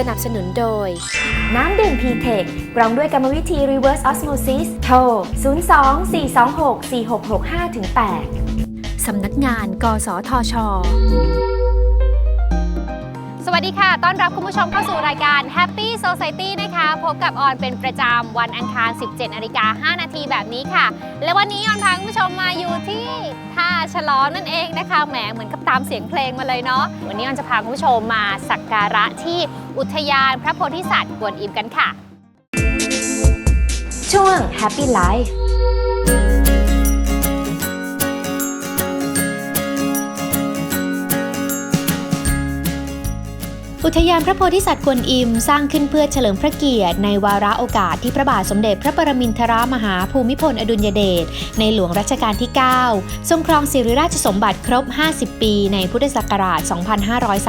สนับสนุนโดย น้ำดื่มพีเทคกรองด้วยกรรมวิธี reverse osmosis โทร 02-426-4665-8 สำนักงาน กสทช สวัสดีค่ะ ต้อนรับคุณผู้ชมเข้าสู่รายการ Happy Society นะคะ พบกับออนเป็นประจำวันอังคาร 17นาฬิกา5นาทีแบบนี้ค่ะ และวันนี้ออนพาคุณผู้ชมมาอยู่ที่ท่าฉลอนั่นเองนะคะ แหมเหมือนกับตามเสียงเพลงมาเลยเนาะ วันนี้ออนจะพาคุณผู้ชมมาสักการะที่อุทยานพระโพธิสัตว์กวนอิมกันค่ะ ช่วง Happy Life อุทยานพระโพธิสัตว์กวนอิม สร้างขึ้นเพื่อเฉลิมพระเกียรติในวาระโอกาสที่พระบาทสมเด็จพระปรมินทรมหาภูมิพลอดุลยเดชในหลวงรัชกาลที่ 9 ทรงครองสิริราชสมบัติครบ 50 ปีในพุทธศักราช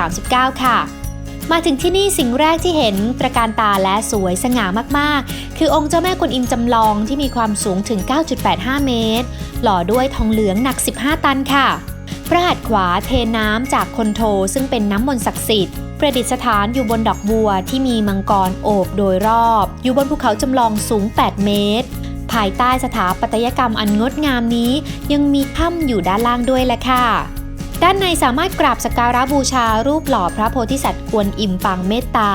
2539 ค่ะมาถึงที่นี่สิ่งแรกที่เห็นตระการตาและสวยสง่ามากๆ คือองค์เจ้าแม่กวนอิมจำลองที่มีความสูงถึง 9.85 เมตร หล่อด้วยทองเหลืองหนัก 15 ตันค่ะ พระหัตถ์ขวาเทน้ำจากคนโทซึ่งเป็นน้ำมนต์ศักดิ์สิทธิ์ประดิษฐานอยู่บนดอกบัวที่มีมังกรโอบโดยรอบ อยู่บนภูเขาจำลองสูง 8 เมตร ภายใต้สถาปัตยกรรมอันงดงามนี้ ยังมีถ้ำอยู่ด้านล่างด้วยแหละค่ะ ด้านในสามารถกราบสักการะบูชารูปหล่อพระโพธิสัตว์กวนอิมปางเมตตา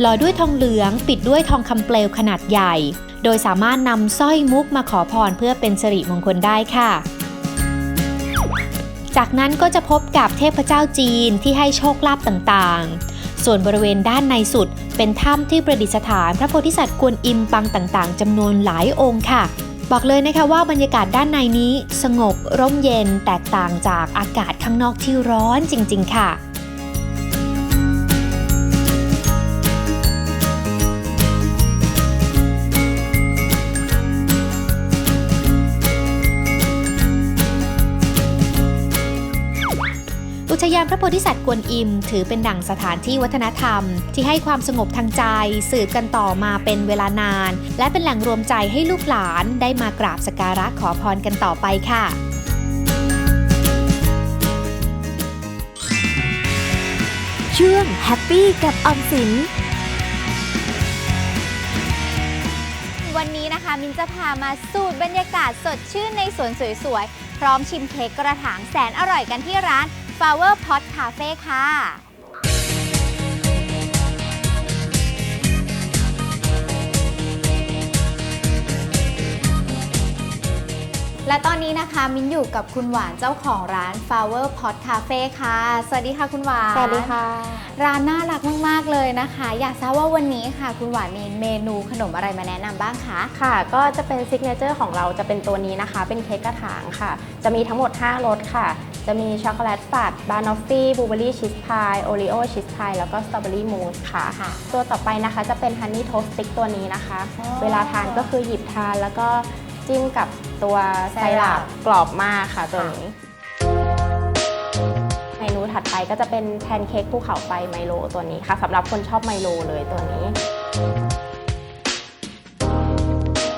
หล่อด้วยทองเหลืองปิดด้วยทองคำเปลวขนาดใหญ่ โดยสามารถนำสร้อยมุกมาขอพรเพื่อเป็นสิริมงคลได้ค่ะ จากนั้นก็จะพบกับเทพเจ้าจีนที่ให้โชคลาภต่างๆ ส่วนบริเวณด้านในสุด เป็นถ้ำที่ประดิษฐานพระโพธิสัตว์กวนอิมปังต่างๆจำนวนหลายองค์ค่ะ บอกเลยนะคะว่าบรรยากาศด้านในนี้สงบร่มเย็นแตกต่างจากอากาศข้างนอกที่ร้อนจริง ๆ ค่ะ ยานพระโพธิสัตว์กวนอิม ถือเป็นดั่งสถานที่วัฒนธรรม ที่ให้ความสงบทางใจ สืบกันต่อมาเป็นเวลานาน และเป็นแหล่งรวมใจให้ลูกหลานได้มากราบสกการะขอพรกันต่อไปค่ะช่วงแฮปปี้กับออมสินวันนี้นะคะมินจะพามาสูตรบรรยากาศสดชื่นในสวนสวยๆ พร้อมชิมเค้กกระถางแสนอร่อยกันที่ร้าน Flower Pot Cafe ค่ะและตอนนี้นะคะมินอยู่กับคุณหวานเจ้าของร้าน Flower Pot Cafe ค่ะ สวัสดีค่ะคุณหวาน สวัสดีค่ะ ร้านน่ารักมาก ๆ เลยนะคะ อยากทราบว่าวันนี้ค่ะ คุณหวานมีเมนูขนมอะไรมาแนะนำบ้างคะ ค่ะ ก็จะเป็นซิกเนเจอร์ของเราจะเป็นตัวนี้นะคะ เป็นเค้กกระถางค่ะ จะมีทั้งหมด 5 รสค่ะ จะมีช็อกโกแลตปัดบานอฟฟี่บลูเบอรี่ชีสพายโอรีโอชีสพายแล้วก็สตรอเบอรี่มูสค่ะ ค่ะตัวต่อไปนะคะจะเป็นฮันนี่โทสติกตัวนี้นะคะ อ๋อเวลาทานก็คือหยิบทานแล้วก็จิ้มกับตัวไซรัปกรอบมากค่ะตัวนี้เมนู ถัดไปก็จะเป็นแพนเค้กภูเขาไฟไมโลตัวนี้ค่ะสำหรับคนชอบไมโลเลยตัวนี้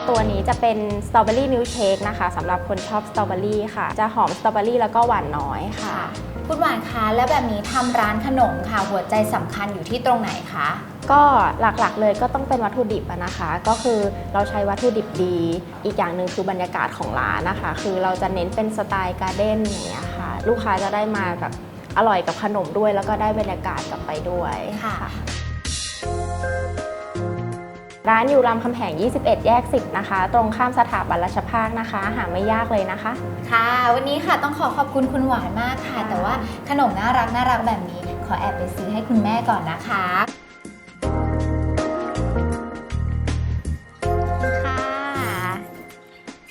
ตัวนี้จะเป็นสตรอเบอรี่มิลเชคนะคะสำหรับคนชอบสตรอเบอรี่ค่ะ จะหอมสตรอเบอรี่แล้วก็หวานน้อยค่ะ คุณหวานคะแล้วแบบนี้ทำร้านขนมค่ะ หัวใจสำคัญอยู่ที่ตรงไหนคะก็หลักๆเลยก็ต้องเป็นวัตถุดิบอะนะคะ ก็คือเราใช้วัตถุดิบดี อีกอย่างหนึ่งคือบรรยากาศของร้านนะคะ คือเราจะเน้นเป็นสไตล์การ์เด้นอย่างเงี้ยค่ะ ลูกค้าจะได้มาแบบ อร่อยกับขนมด้วย แล้วก็ได้บรรยากาศกลับไปด้วยค่ะ ร้านอยู่รามคำแหง 21 แยก 10 นะคะ ตรงข้ามสถาบันราชภาคนะคะ หาไม่ยากเลยนะคะ ค่ะ วันนี้ค่ะต้องขอขอบคุณคุณหวานมากค่ะ แต่ว่าขนมน่ารักน่ารักแบบนี้ ขอแอบไปซื้อให้คุณแม่ก่อนนะคะค่ะ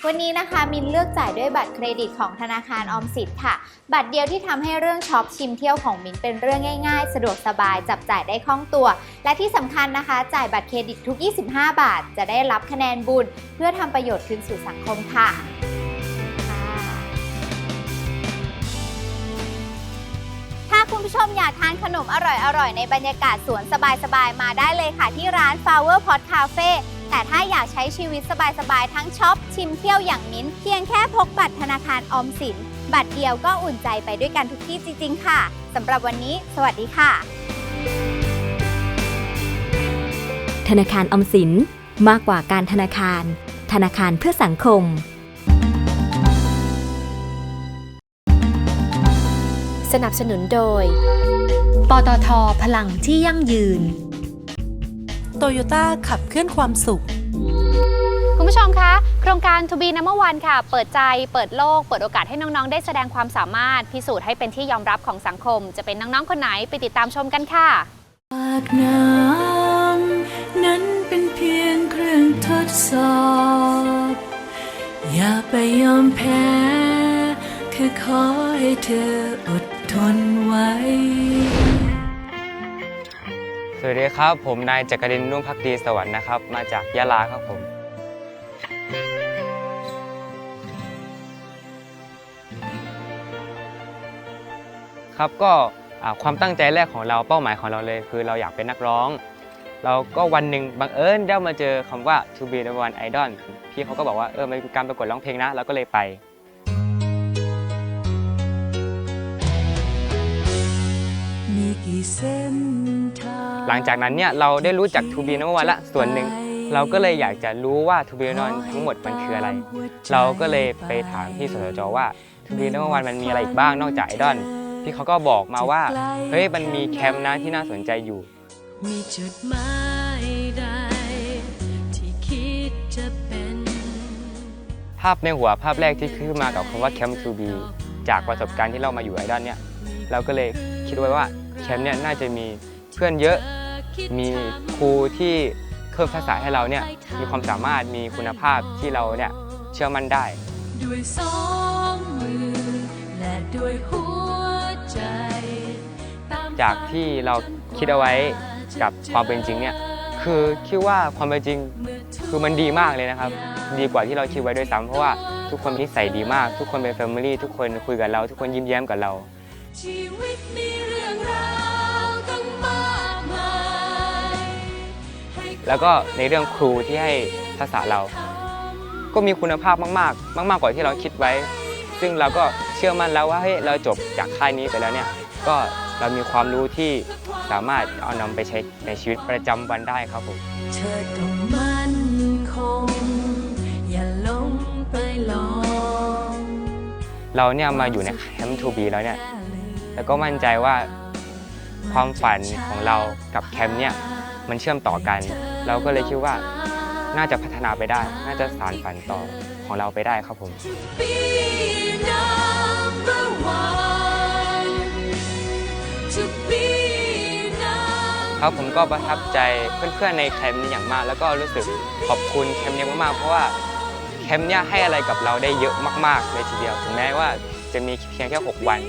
วันนี้นะคะมินเลือกจ่ายด้วยบัตรเครดิตของธนาคารออมสินค่ะ บัตรเดียวที่ทำให้เรื่องช็อปชิมเที่ยวของมินเป็นเรื่องง่าย ๆ สะดวกสบายจับจ่ายได้คล่องตัว และที่สำคัญนะคะ จ่ายบัตรเครดิตทุก 25 บาท จะได้รับคะแนนบุญ เพื่อทำประโยชน์คืนสู่สังคมค่ะค่ะถ้าคุณผู้ชมอยากทานขนมอร่อยๆ ในบรรยากาศสวนสบายๆ มาได้เลยค่ะที่ร้าน Flower Pot Cafe แต่ถ้าอยากใช้ชีวิตสบายๆ ทั้งช็อป ชิมเที่ยวอย่างมิ้นท์เพียงแค่พกบัตรธนาคารออมสิน บัตรเดียวก็อุ่นใจไปด้วยกันทุกที่จริง ๆ ค่ะสำหรับวันนี้ สวัสดีค่ะ ธนาคารออมสินมากกว่าการธนาคาร ธนาคารเพื่อสังคม สนับสนุนโดย ปตท พลังที่ยั่งยืน โตโยต้าขับเคลื่อนความสุข คุณผู้ชมคะ โครงการ To be number one ค่ะ เปิดใจ เปิดโลก เปิดโอกาสให้น้องๆ ได้แสดงความสามารถ พิสูจน์ให้เป็นที่ยอมรับของสังคม จะเป็นน้องๆ คนไหนไปติดตามชมกันค่ะปากน้ำนั้นเป็นเพียงเครื่องทดสอบ อย่าไปยอมแพ้ แค่ขอให้เธออดทนไว้ส วัสดีครับ ผมนายจักรินร์นุ่มพักดีสวรรค์นะครับ มาจากยะลาครับผม ครับก็ความตั้งใจแรกของเราเป้าหมายของเราเลย คือเราอยากเป็นนักร้อง เราก็วันหนึ่งบังเอิญได้มาเจอคำว่า to be the one idol พี่เขาก็บอกว่าเออมันเป็นการประกวดร้องเพลงนะเราก็เลยไปมีกี่เส้น หลังจากนั้นเนี่ยเราได้รู้จัก to be number one ละส่วนหนึ่ง เราก็เลยอยากจะรู้ว่า to be number one ทั้งหมดมันคืออะไร เราก็เลยไปถามที่สสจว่า to be number one มันมีอะไรอีกบ้างนอกจากไอดอลพี่เขาก็บอกมาว่าเฮ้ยมันมีแคมป์นะที่น่าสนใจอยู่ มีจุดหมายใดที่คิดจะเป็น ภาพในหัวภาพแรกที่ขึ้นมากับคำว่าแคมป์ to be จากประสบการณ์ที่เรามาอยู่ไอดอลเนี่ยเราก็เลยคิดไว้ว่าแคมป์เนี่ยน่าจะมีเพื่อนเยอะ มีครูที่เพิ่มทักษะให้เราเนี่ยมีความสามารถมีคุณภาพที่เราเนี่ยเชื่อมั่นได้ ด้วยสองมือและด้วยหัวใจ จากที่เราคิดเอาไว้กับความเป็นจริงเนี่ยคือคิดว่าความเป็นจริงคือมันดีมากเลยนะครับ ดีกว่าที่เราคิดไว้ด้วยซ้ำเพราะว่าทุกคนนิสัยดีมาก ทุกคนเป็นแฟมิลี่ทุกคนคุยกับเรา ทุกคนยิ้มแย้มกับเราชีวิตมีเรื่องราว แล้วก็ในเรื่องครูที่ให้ภาษาเรา ก็มีคุณภาพมาก ๆ มาก ๆ กว่าที่เราคิดไว้ ซึ่งเราก็เชื่อมั่นแล้วว่าเฮ้ยเราจบจากค่ายนี้ไปแล้วเนี่ยก็เรามีความรู้ที่สามารถเอานำไปใช้ในชีวิตประจำวันได้ครับผมเธอก็มั่นคงอย่าลงไปลองเราเนี่ยมาอยู่ในแคมป์ทูบีแล้วเนี่ยแล้วก็มั่นใจว่าความฝันของเรากับแคมป์เนี่ยมันเชื่อมต่อกัน เราก็เลยคิดว่าน่าจะพัฒนาไปได้ น่าจะสานฝันต่อของเราไปได้ครับผม Be number one to be number ครับผมก็ประทับใจเพื่อนๆในแคมป์นี้อย่างมาก แล้วก็รู้สึกขอบคุณแคมป์นี้มากๆเพราะว่าแคมป์เนี้ยให้อะไรกับเราได้เยอะมากๆเลยทีเดียว ถึงแม้ว่าจะมีเพียงแค่ 6 วัน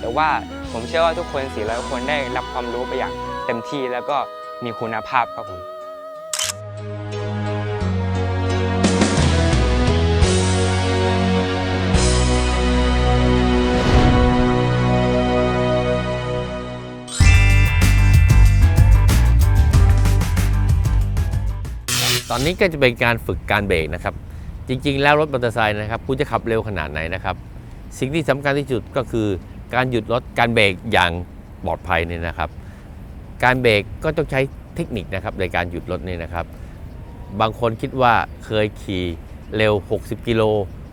แต่ว่าผมเชื่อว่าทุกคน400คนได้รับความรู้ไปอย่างเต็มที่แล้วก็มีคุณภาพครับผม อนนี้ก็จะเป็นการฝึกการเบรกนะครับ จริงๆ แล้วรถมอเตอร์ไซค์นะครับคุณจะขับเร็วขนาดไหนนะครับ สิ่งที่สำคัญที่สุดก็คือการหยุดรถการเบรกอย่างปลอดภัยเนี่ยนะครับ การเบรกก็ต้องใช้เทคนิคนะครับในการหยุดรถเนี่ยนะครับ บางคนคิดว่าเคยขี่เร็ว 60 กิโล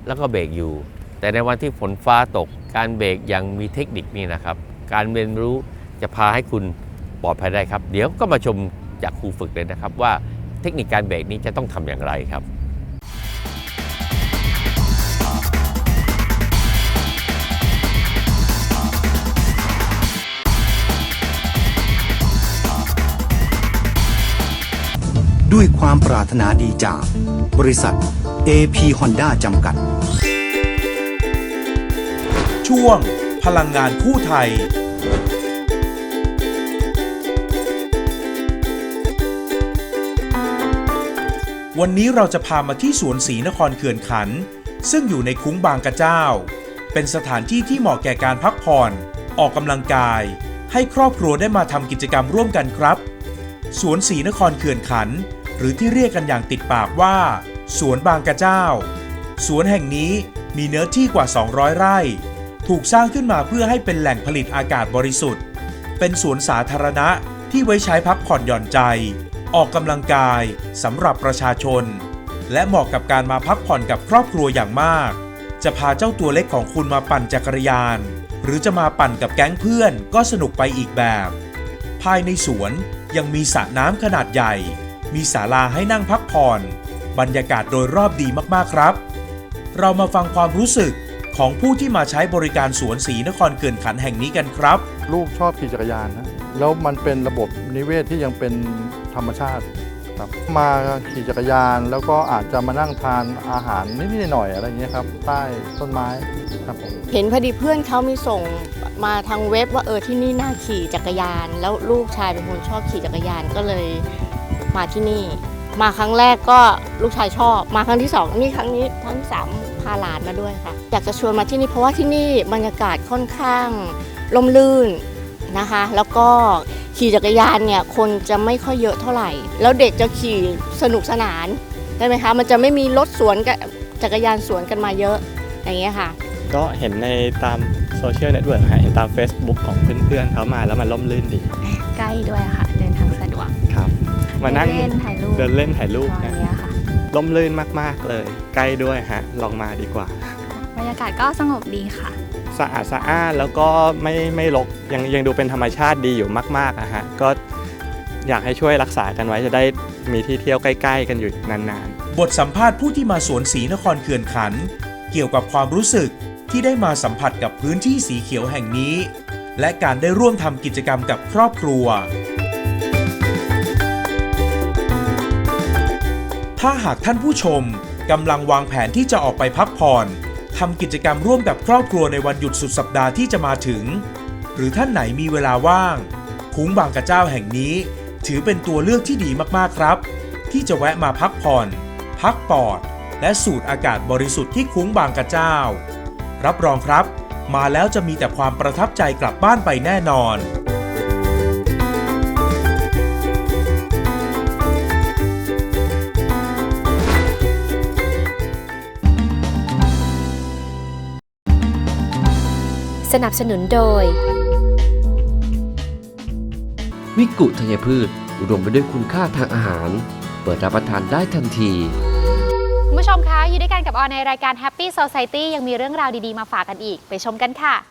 แล้วก็เบรกอยู่ แต่ในวันที่ฝนฟ้าตก การเบรกยังมีเทคนิคนี่นะครับ การเรียนรู้จะพาให้คุณปลอดภัยได้ครับ เดี๋ยวก็มาชมจากครูฝึกเลยนะครับว่า เทคนิคการเบรกนี้จะต้องทำอย่างไรครับด้วยความปรารถนาดีจาก บริษัท AP Honda จำกัด ช่วงพลังงานคู่ไทย วันนี้เราจะพามาที่สวนศรีนครเขื่อนขัน ซึ่งอยู่ในคุ้งบางกระเจ้า เป็นสถานที่ที่เหมาะแก่การพักผ่อน ออกกำลังกาย ให้ครอบครัวได้มาทำกิจกรรมร่วมกันครับ สวนศรีนครเขื่อนขัน หรือที่เรียกกันอย่างติดปากว่า สวนบางกระเจ้า สวนแห่งนี้มีเนื้อที่กว่า 200 ไร่ ถูกสร้างขึ้นมาเพื่อให้เป็นแหล่งผลิตอากาศบริสุทธิ์ เป็นสวนสาธารณะที่ไว้ใช้พักผ่อนหย่อนใจ ออกกำลังกายสำหรับประชาชน และเหมาะกับการมาพักผ่อนกับครอบครัวอย่างมาก จะพาเจ้าตัวเล็กของคุณมาปั่นจักรยาน หรือจะมาปั่นกับแก๊งเพื่อนก็สนุกไปอีกแบบ ภายในสวนยังมีสระน้ำขนาดใหญ่ มีศาลาให้นั่งพักผ่อน บรรยากาศโดยรอบดีมากๆครับ เรามาฟังความรู้สึกของผู้ที่มาใช้บริการสวนสีนครเกินขันแห่งนี้กันครับ ลูกชอบขี่จักรยานนะ แล้วมันเป็นระบบนิเวศที่ยังเป็น ธรรมชาติครับมาขี่จักรยานแล้วก็อาจจะมานั่งทานอาหารนิดๆหน่อยๆอะไรอย่างเงี้ยครับใต้ต้นไม้ครับผมเห็นพอดีเพื่อนเขามีส่งมาทางเว็บว่าเออที่นี่น่าขี่จักรยาน แล้วลูกชายเป็นคนชอบขี่จักรยานก็เลยมาที่นี่ มาครั้งแรกก็ลูกชายชอบ มาครั้งที่สองนี่ครั้งนี้ครั้งที่สามพาหลานมาด้วยค่ะอยากจะชวนมาที่นี่เพราะว่าที่นี่บรรยากาศค่อนข้างร่มรื่นนะคะ แล้วก็ ขี่จักรยานเนี่ยคนจะไม่ค่อยเยอะเท่าไหร่ แล้วเด็กจะขี่สนุกสนานได้ไหมคะมันจะไม่มีรถสวนกับจักรยานสวนกันมาเยอะอย่างเงี้ยค่ะ ก็เห็นในตามโซเชียลเน็ตเวิร์กเห็นตาม Facebook ของเพื่อนๆเขามาแล้วมันร่มรื่นดี ใกล้ด้วยค่ะ เดินทางสะดวกครับ มานั่งเดินเล่นถ่ายรูปเดินเล่นถ่ายรูปอะไรนะเงี้ยค่ะร่มรื่นมากๆเลย ใกล้ด้วยฮะลองมาดีกว่าบ รรยากาศก็สงบดีค่ะ สะอาดสะอ้านแล้วก็ไม่ไม่รกยังยังดูเป็นธรรมชาติดีอยู่มากๆอะฮะก็อยากให้ช่วยรักษากันไว้จะได้มีที่เที่ยวใกล้ ๆ กันอยู่นานๆ บทสัมภาษณ์ผู้ที่มาสวนสีนครเขื่อนขัน เกี่ยวกับความรู้สึกที่ได้มาสัมผัสกับพื้นที่สีเขียวแห่งนี้ และการได้ร่วมทำกิจกรรมกับครอบครัว ถ้าหากท่านผู้ชมกำลังวางแผนที่จะออกไปพักผ่อน ทำกิจกรรมร่วมกับครอบครัวในวันหยุดสุดสัปดาห์ที่จะมาถึง หรือท่านไหนมีเวลาว่าง คุ้งบางกระเจ้าแห่งนี้ ถือเป็นตัวเลือกที่ดีมากๆครับ ที่จะแวะมาพักผ่อน พักปอด และสูดอากาศบริสุทธิ์ที่คุ้งบางกระเจ้า รับรองครับ มาแล้วจะมีแต่ความประทับใจกลับบ้านไปแน่นอน สนับสนุนโดย วิกุธัญพืช อุดมไปด้วยคุณค่าทางอาหาร เปิดรับประทานได้ทันที คุณผู้ชมคะอยู่ด้วยกันกับออนในรายการ Happy Society ยังมีเรื่องราวดีๆมาฝากกันอีก ไปชมกันค่ะ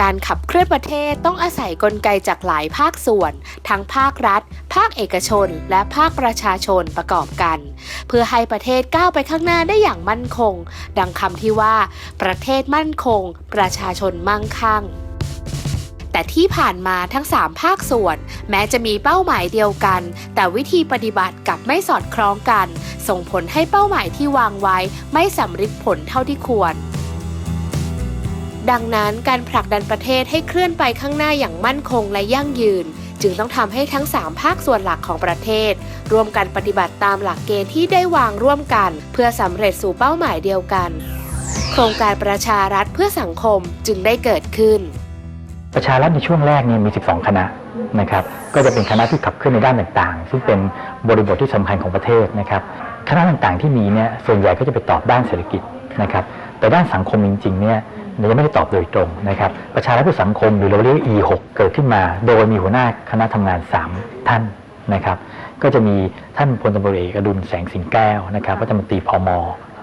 การขับเคลื่อนประเทศต้องอาศัยกลไกจากหลายภาคส่วน ทั้งภาครัฐ ภาคเอกชน และภาคประชาชนประกอบกัน เพื่อให้ประเทศก้าวไปข้างหน้าได้อย่างมั่นคง ดังคำที่ว่า ประเทศมั่นคง ประชาชนมั่งคั่งแต่ที่ผ่านมาทั้ง 3 ภาคส่วน แม้จะมีเป้าหมายเดียวกัน แต่วิธีปฏิบัติกับไม่สอดคล้องกัน ส่งผลให้เป้าหมายที่วางไว้ไม่สำเร็จผลเท่าที่ควร ดังนั้นการผลักดันประเทศให้เคลื่อนไปข้างหน้าอย่างมั่นคงและยั่งยืน จึงต้องทำให้ทั้ง 3 ภาคส่วนหลักของประเทศ ร่วมกันปฏิบัติตามหลักเกณฑ์ที่ได้วางร่วมกัน เพื่อสำเร็จสู่เป้าหมายเดียวกัน โครงการประชารัฐเพื่อสังคมจึงได้เกิดขึ้น ประชารัฐในช่วงแรกเนี่ยมี 12 คณะนะครับ ก็จะเป็นคณะที่ขับเคลื่อนในด้านต่างๆ ซึ่งเป็นบริบทที่สำคัญของประเทศนะครับ คณะต่างๆที่มีเนี่ยส่วนใหญ่ก็จะไปตอบด้านเศรษฐกิจนะครับ แต่ด้านสังคมจริงๆเนี่ย ยังไม่ได้ตอบโดยตรงนะครับ ประชารัฐเพื่อสังคมหรือเราเรียก E6 เกิดขึ้นมา โดยมีหัวหน้าคณะทำงาน 3 ท่านนะครับ ก็จะมีท่านพลตำรวจเอกอดุลแสงสิงแก้วนะครับรัฐมนตรีพม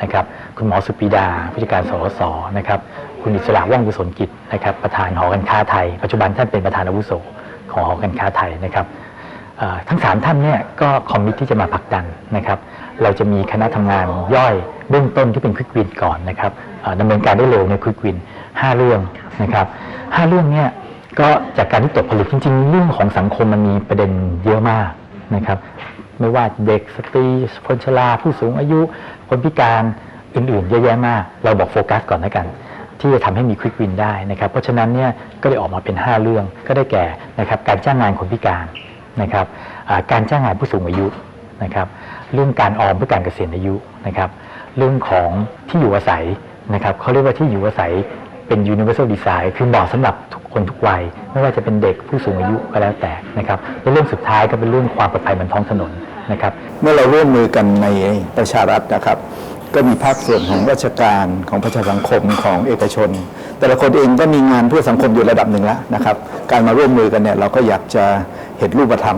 นะครับ คุณหมอสุปีดา ผู้จัดการสสนะครับ คุณอิสระว่องกุศลกิจนะครับ ประธานหอการค้าไทย ปัจจุบันท่านเป็นประธานอาวุโสของหอการค้าไทยนะครับทั้ง 3 ท่านเนี่ยก็คอมมิตที่จะมาผลักดันนะครับ เราจะมีคณะทำงานย่อยเบื้องต้นที่เป็นควิกวินก่อนนะครับ ดำเนินการได้เร็วในควิกวิน5เรื่องนะครับห้าเรื่องเนี่ยก็จากการที่ตกผลึกจริงๆ เรื่องของสังคมมันมีประเด็นเยอะมากนะครับไม่ว่าเด็กสตรีคนชราผู้สูงอายุ คนพิการอื่นๆ เยอะแยะมาก เราบอกโฟกัสก่อนแล้วกัน ที่จะทำให้มีควิกวินได้นะครับเพราะฉะนั้นเนี่ยก็ได้ออกมาเป็น 5 เรื่องก็ได้แก่นะครับการจ้างงานคนพิการนะครับอ่าการจ้างงานผู้สูงอายุนะครับเรื่องการออมเพื่อการเกษียณอายุนะครับเรื่องของที่อยู่อาศัย นะครับเขาเรียกว่าที่อยู่อาศัยเป็น universal design คือเหมาะสำหรับทุกคนทุกวัย ไม่ว่าจะเป็นเด็กผู้สูงอายุก็แล้วแต่นะครับและเรื่องสุดท้ายก็เป็นเรื่องความปลอดภัยบนท้องถนนนะครับ เมื่อเราร่วมมือกันในประชารัฐนะครับ ก็มีภาคส่วนของราชการของประชาสังคมของเอกชน แต่ละคนเองก็มีงานเพื่อสังคมอยู่ระดับหนึ่งแล้วนะครับ การมาร่วมมือกันเนี่ยเราก็อยากจะเห็นรูปธรรม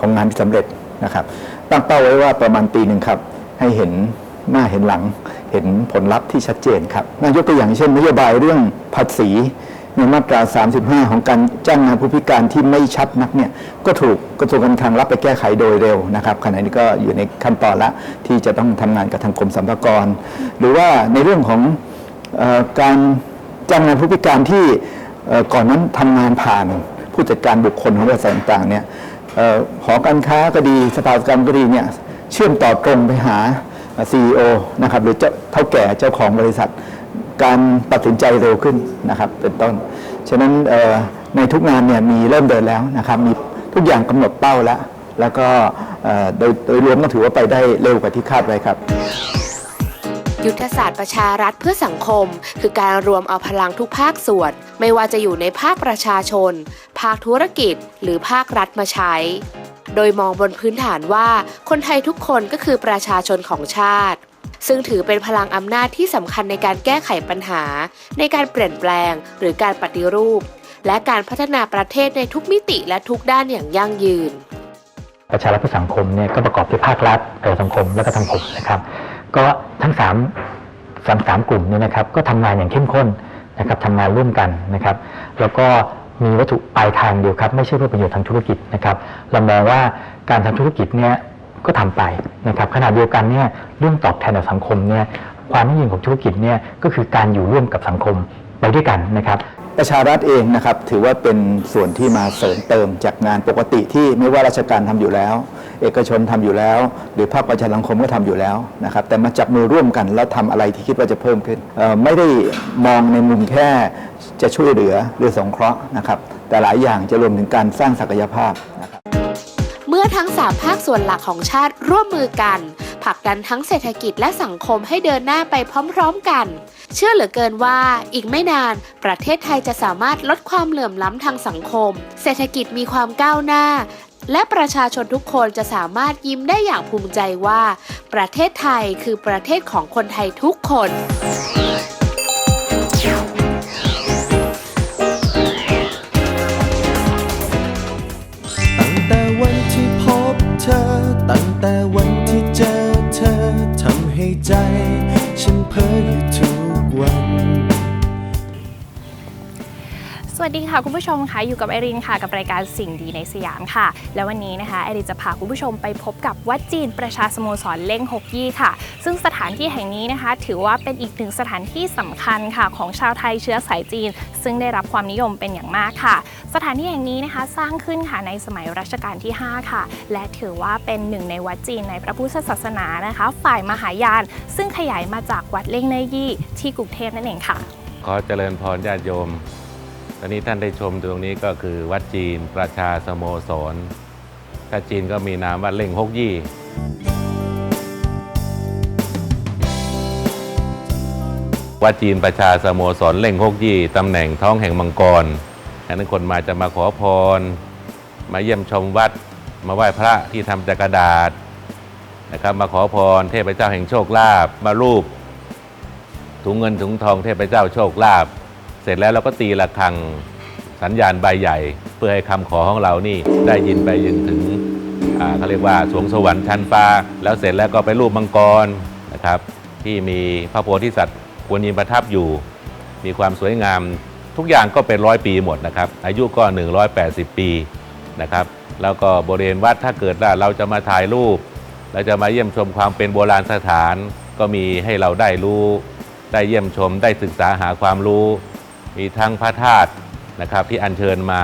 ของงานที่สำเร็จนะครับ ตั้งเป้าไว้ว่าประมาณปีหนึ่งครับให้เห็นหน้าเห็นหลัง เห็นผลลัพธ์ที่ชัดเจนครับนายกตัวอย่างเช่นนโยบายเรื่องภาษีในมาตรา 35 ของการจ้างงานผู้พิการที่ไม่ชัดนักเนี่ยก็ถูกกระทรวงการคลังรับไปแก้ไขโดยเร็วนะครับขณะนี้ก็อยู่ในขั้นตอนละที่จะต้องทำงานกับทางกรมสรรพากร หรือว่าในเรื่องของออการจ้างงานผู้พิการที่ก่อนนั้นทำงานผ่านผู้จัดการบุคคลของบริษัทต่างๆเนี่ยเอ่อหอการค้าก็ดีสถาบันการก็ดีเนี่ยเชื่อมต่อตรงไปหา CEO นะครับหรือเจ้าเท่าแก่เจ้าของบริษัท การตัดสินใจเร็วขึ้นนะครับเป็นต้น ฉะนั้นในทุกงานเนี่ยมีเริ่มเดินแล้วนะครับมีทุกอย่างกำหนดเป้าแล้ว แล้วก็โดยโดยรวมก็ถือว่าไปได้เร็วกว่าที่คาดไว้ครับ ยุทธศาสตร์ประชารัฐเพื่อสังคม คือการรวมเอาพลังทุกภาคส่วน ไม่ว่าจะอยู่ในภาคประชาชน ภาคธุรกิจ หรือภาครัฐมาใช้ โดยมองบนพื้นฐานว่า คนไทยทุกคนก็คือประชาชนของชาติ ซึ่งถือเป็นพลังอำนาจที่สำคัญในการแก้ไขปัญหา ในการเปลี่ยนแปลง หรือการปฏิรูป และการพัฒนาประเทศในทุกมิติและทุกด้านอย่างยั่งยืนประชารัฐเพื่อสังคมเนี่ยก็ประกอบด้วยภาครัฐประชาสังคมและก็ทางผมนะครับ ก็ทั้งสามสามสามกลุ่มเนี่ยนะครับ ก็ทำงานอย่างเข้มข้นนะครับทำงานร่วมกันนะครับ แล้วก็มีวัตถุปลายทางเดียวครับ ไม่ใช่เพื่อประโยชน์ทางธุรกิจนะครับ เรามองว่าการทำธุรกิจเนี่ยก็ทำไปนะครับขณะเดียวกันเนี่ยเรื่องตอบแทนต่อสังคมเนี่ยความยั่งยืนของธุรกิจเนี่ยก็คือการอยู่ร่วมกับสังคมไปด้วยกันนะครับ ประชารัฐเองนะครับถือว่าเป็นส่วนที่มาเสริมเติมจากงานปกติที่ไม่ว่าราชการทำอยู่แล้ว เอกชนทำอยู่แล้ว หรือภาคประชาสังคมก็ทำอยู่แล้วนะครับแต่มาจับมือร่วมกันแล้วทำอะไรที่คิดว่าจะเพิ่มขึ้น ไม่ได้มองในมุมแค่จะช่วยเหลือหรือสงเคราะห์นะครับแต่หลายอย่างจะรวมถึงการสร้างศักยภาพนะครับเมื่อทั้ง3ภาคส่วนหลักของชาติร่วมมือกันผลักดันทั้งเศรษฐกิจและสังคมให้เดินหน้าไปพร้อมๆกัน เชื่อเหลือเกินว่าอีกไม่นานประเทศไทยจะสามารถลดความเหลื่อมล้ำทางสังคม เศรษฐกิจมีความก้าวหน้า และประชาชนทุกคนจะสามารถยิ้มได้อย่างภูมิใจว่า ประเทศไทยคือประเทศของคนไทยทุกคน สวัสดีค่ะคุณผู้ชมค่ะอยู่กับไอรินค่ะกับรายการสิ่งดีในสยามค่ะ แล้ววันนี้นะคะไอรินจะพาคุณผู้ชมไปพบกับวัดจีนประชาสโมสรเล่งฮกยี่ค่ะ ซึ่งสถานที่แห่งนี้นะคะ ถือว่าเป็นอีกหนึ่งสถานที่สำคัญค่ะ ของชาวไทยเชื้อสายจีน ซึ่งได้รับความนิยมเป็นอย่างมากค่ะ สถานที่แห่งนี้นะคะสร้างขึ้นค่ะในสมัยรัชกาลที่ 5 ค่ะ และถือว่าเป็นหนึ่งในวัดจีนในพระพุทธศาสนานะคะ ฝ่ายมหายาน ซึ่งขยายมาจากวัดเล่งเนยี่ที่กรุงเทพนั่นเองค่ะ ขอเจริญพรญาติโยม ตอนนี้ท่านได้ชมตรงนี้ก็คือวัดจีนประชาสโมสร ถ้าจีนก็มีนามว่าเล่งฮกยี่ วัดจีนประชาสโมสรเล่งฮกยี่ตำแหน่งท้องแห่งมังกรอันนั้นคนมาจะมาขอพร มาเยี่ยมชมวัด มาไหว้พระที่ทำจากกระดาษนะครับ มาขอพรเทพเจ้าแห่งโชคลาภมารูปถุงเงินถุงทองเทพเจ้าโชคลาภ เสร็จแล้วเราก็ตีระฆังสัญญาณใบใหญ่ เพื่อให้คำขอของเรานี่ได้ยินไปยินถึงเขาเรียกว่าสวงสวรรค์ชั้นฟ้า แล้วเสร็จแล้วก็ไปรูปมังกรนะครับ ที่มีพระโพธิสัตว์กวนอิมประทับอยู่ มีความสวยงามทุกอย่างก็เป็นร้อยปีหมดนะครับ อายุก็ 180 ปีนะครับ แล้วก็บริเวณวัดถ้าเกิดว่าเราจะมาถ่ายรูป เราจะมาเยี่ยมชมความเป็นโบราณสถาน ก็มีให้เราได้รู้ ได้เยี่ยมชม ได้ศึกษาหาความรู้ มีทั้งพระธาตุนะครับที่อัญเชิญมา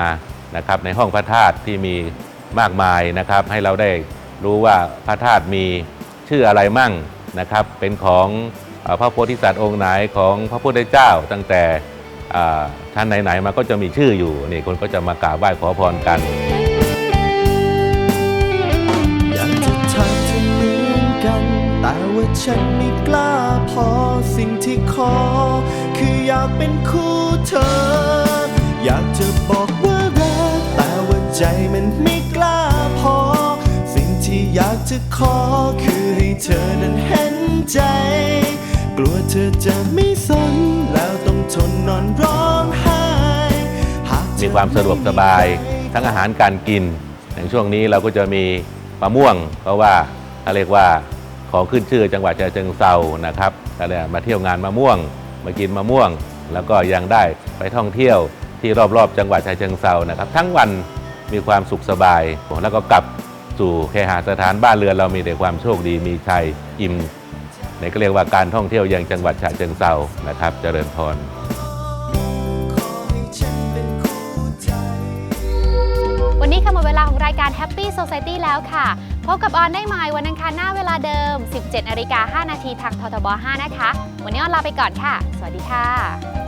นะครับในห้องพระธาตุที่มีมากมายนะครับ ให้เราได้รู้ว่าพระธาตุมีชื่ออะไรมั่งนะครับ เป็นของพระโพธิสัตว์องค์ไหนของพระพุทธเจ้า ตั้งแต่อ่าท่านไหนๆมาก็จะมีชื่ออยู่นี่คนก็จะมากราบไหว้ขอพรกันอยากจะทำเธอเหมือนกัน แต่ว่าฉันไม่กล้าพอสิ่งที่ขอ คืออยากเป็นคู่เธอ อยากจะบอกว่ารักแต่ว่าใจมันไม่กล้าพอ สิ่งที่อยากจะขอคือให้เธอนั้นเห็นใจ กลัวเธอจะไม่สนแล้วต้องทนนอนร้องไห้หากมีความสะดวกสบายทั้งอาหารการกิน อย่างช่วงนี้เราก็จะมีมะม่วง เพราะว่าเขาเรียกว่าของขึ้นชื่อจังหวัดฉะเชิงเซานะครับก็เลยมาเที่ยวงานมะม่วง มากินมะม่วง แล้วก็ยังได้ไปท่องเที่ยวที่รอบๆ จังหวัดฉะเชิงเซานะครับ ทั้งวันมีความสุขสบาย แล้วก็กลับสู่เคหสถานบ้านเรือนเรามีแต่ความโชคดีมีชัยอิ่มในก็เรียกว่าการท่องเที่ยวยังจังหวัดฉะเชิงเซานะครับ เจริญพรวันนี้ค่ะหมดเวลาของรายการ Happy Society แล้วค่ะ พบกับออนได้ใหม่วันอังคารหน้าเวลาเดิม 17นาฬิกา5นาทีทางททบ 5 นะคะ วันนี้ออนลาไปก่อนค่ะ สวัสดีค่ะ